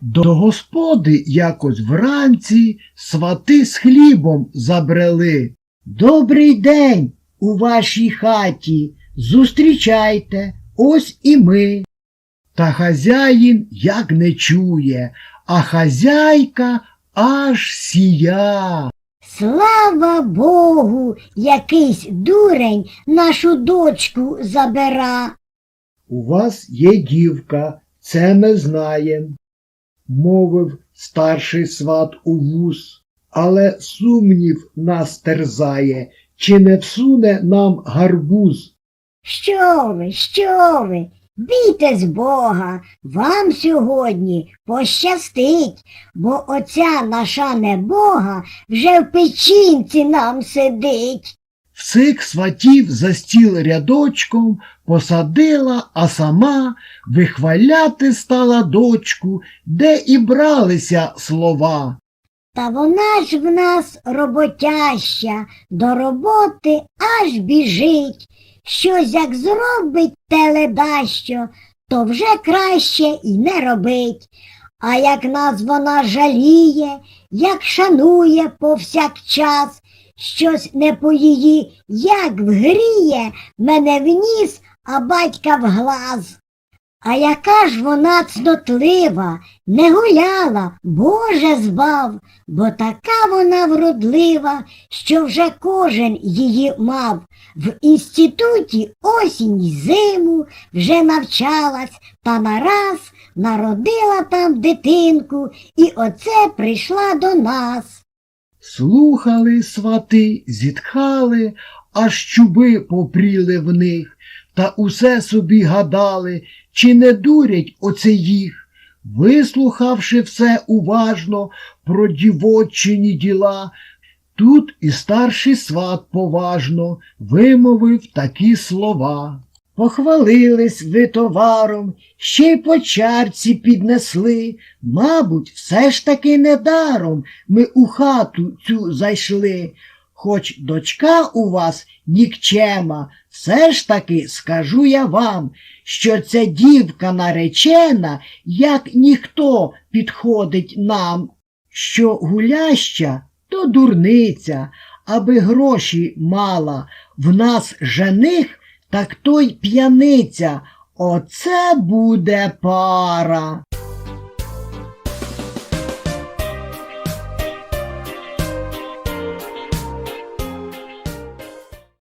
До господи якось вранці свати з хлібом забрели. Добрий день у вашій хаті. Зустрічайте, ось і ми. Та хазяїн як не чує, а хазяйка аж сія. Слава Богу, якийсь дурень нашу дочку забира. У вас є дівка, це ми знаєм, мовив старший сват у вус, але сумнів нас терзає, чи не всуне нам гарбуз. Що ви, що ви? Бійтесь Бога, вам сьогодні пощастить, бо оця наша небога вже в печінці нам сидить. Всіх сватів за стіл рядочком посадила, а сама вихваляти стала дочку, де і бралися слова. Та вона ж в нас роботяща, до роботи аж біжить. Щось як зробить теледащо, то вже краще і не робить. А як нас вона жаліє, як шанує повсякчас, щось не по її, як вгріє мене в ніс, а батька в глаз. А яка ж вона цнотлива, не гуляла, Боже збав, бо така вона вродлива, що вже кожен її мав. В інституті осінь й зиму вже навчалась, та нараз народила там дитинку, і оце прийшла до нас. Слухали свати, зітхали, аж чуби попріли в них, та усе собі гадали, чи не дурять оце їх. Вислухавши все уважно про дівочині діла, тут і старший сват поважно вимовив такі слова. Похвалились ви товаром, ще й по чарці піднесли. Мабуть, все ж таки недаром ми у хату цю зайшли. Хоч дочка у вас нікчема, все ж таки скажу я вам, що ця дівка наречена, як ніхто підходить нам, що гуляща, то дурниця, аби гроші мала, в нас жених, так той п'яниця, оце буде пара.